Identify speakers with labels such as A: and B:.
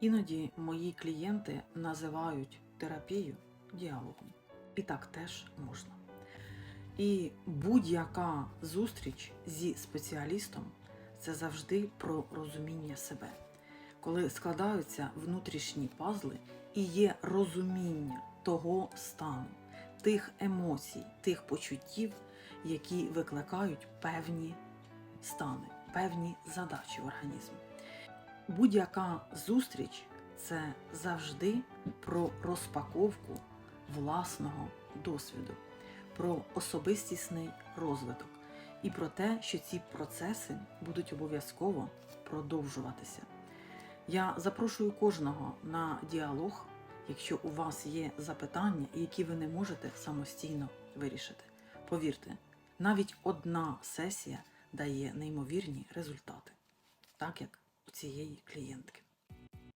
A: Іноді мої клієнти називають терапію діалогом. І так теж можна. І будь-яка зустріч зі спеціалістом це завжди про розуміння себе. Коли складаються внутрішні пазли і є розуміння того стану, тих емоцій, тих почуттів, які викликають певні стани, певні задачі в організмі. Будь-яка зустріч це завжди про розпаковку власного досвіду, про особистісний розвиток і про те, що ці процеси будуть обов'язково продовжуватися. Я запрошую кожного на діалог, якщо у вас є запитання, які ви не можете самостійно вирішити. Повірте, навіть одна сесія дає неймовірні результати, так як цієї клієнтки.